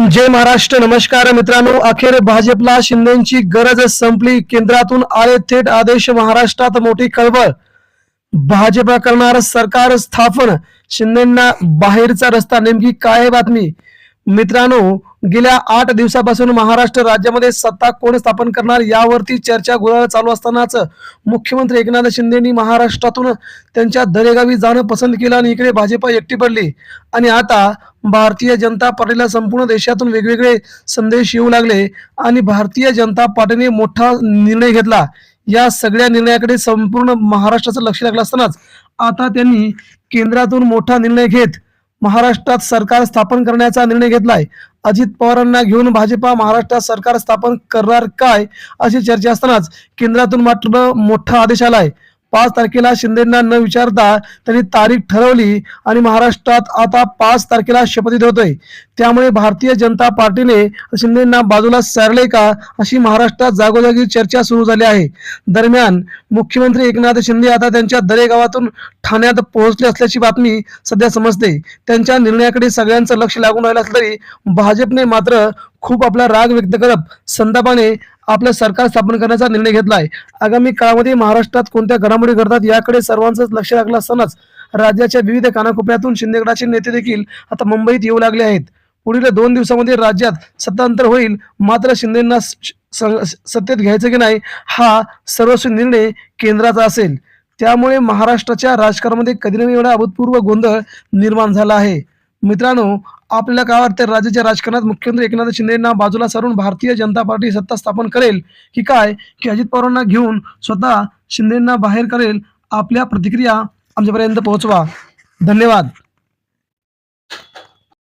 जय महाराष्ट्र नमस्कार मित्रांनो. अखेर भाजपला शिंदेची गरज संपली. केंद्रातून आले थेट आदेश महाराष्ट्रात मोठी कळवळ भाजप करणार सरकार स्थापन. शिंदेना बाहेरचा रस्ता. नेमकी काय बातमी? मित्रांनो गेल्या आठ दिवसापासून महाराष्ट्र राज्यामध्ये सत्ता कोण स्थापन करणार यावरती चर्चा गोळा चालू असतानाच मुख्यमंत्री एकनाथ शिंदेनी महाराष्ट्रातून त्यांच्या दरेगावी जाणं पसंत केलं आणि इकडे भाजपा एकटी पडली. आणि आता भारतीय जनता पार्टीला संपूर्ण देशातून वेगवेगळे संदेश येऊ लागले आणि भारतीय जनता पार्टीने मोठा निर्णय घेतला. या सगळ्या निर्णयाकडे संपूर्ण महाराष्ट्राचं लक्ष लागलं असतानाच आता त्यांनी केंद्रातून मोठा निर्णय घेत महाराष्ट्रात सरकार स्थापन करण्याचा निर्णय घेतलाय. अजित पवारांना घेऊन भाजपा महाराष्ट्रात सरकार स्थापन करणार काय अशी चर्चा असतानाच केंद्रातून मात्र मोठा आदेश आलाय. पाच तारखेला शिंदेना न विचारता त्यांनी तारीख ठरवली आणि महाराष्ट्रात आता पाच तारखेला शपथविधी होतोय त्यामुळे भारतीय जनता पार्टीने शिंदेना बाजूला सारले का अशी महाराष्ट्रात जागोजागी चर्चा सुरू झाली आहे. दरम्यान मुख्यमंत्री एकनाथ शिंदे आता त्यांच्या दरेगावातून ठाण्यात पोहोचले असल्याची बातमी सध्या समजते. त्यांच्या निर्णयाकडे सगळ्यांचं लक्ष लागून राहिलं असलं तरी भाजपने मात्र खूप आपला राग व्यक्त करत संतापाने आपलं सरकार स्थापन करण्याचा निर्णय घेतलाय. आगामी काळामध्ये महाराष्ट्रात कोणत्या घडामोडी घडतात याकडे सर्वांचंच लक्ष लागलं असतानाच राज्याच्या विविध कानाकोपऱ्यातून शिंदेगडाचे नेते देखील आता मुंबईत येऊ लागले आहेत. पुढील दोन दिवसामध्ये राज्यात सत्तांतर होईल मात्र शिंदेना सत्तेत घ्यायचं की नाही हा सर्वस्व निर्णय केंद्राचा असेल. त्यामुळे महाराष्ट्राच्या राजकारणामध्ये कधी नव्हे एवढा अभूतपूर्व गोंधळ निर्माण झाला आहे. मित्रांनो आपल्याला काय वाटतं राज्याच्या राजकारणात मुख्यमंत्री एकनाथ शिंदेना बाजूला सारून भारतीय जनता पार्टी सत्ता स्थापन करेल की काय? की अजित पवारांना घेऊन स्वतः शिंदेना बाहेर करेल? आपल्या प्रतिक्रिया आमच्यापर्यंत पोहोचवा. धन्यवाद.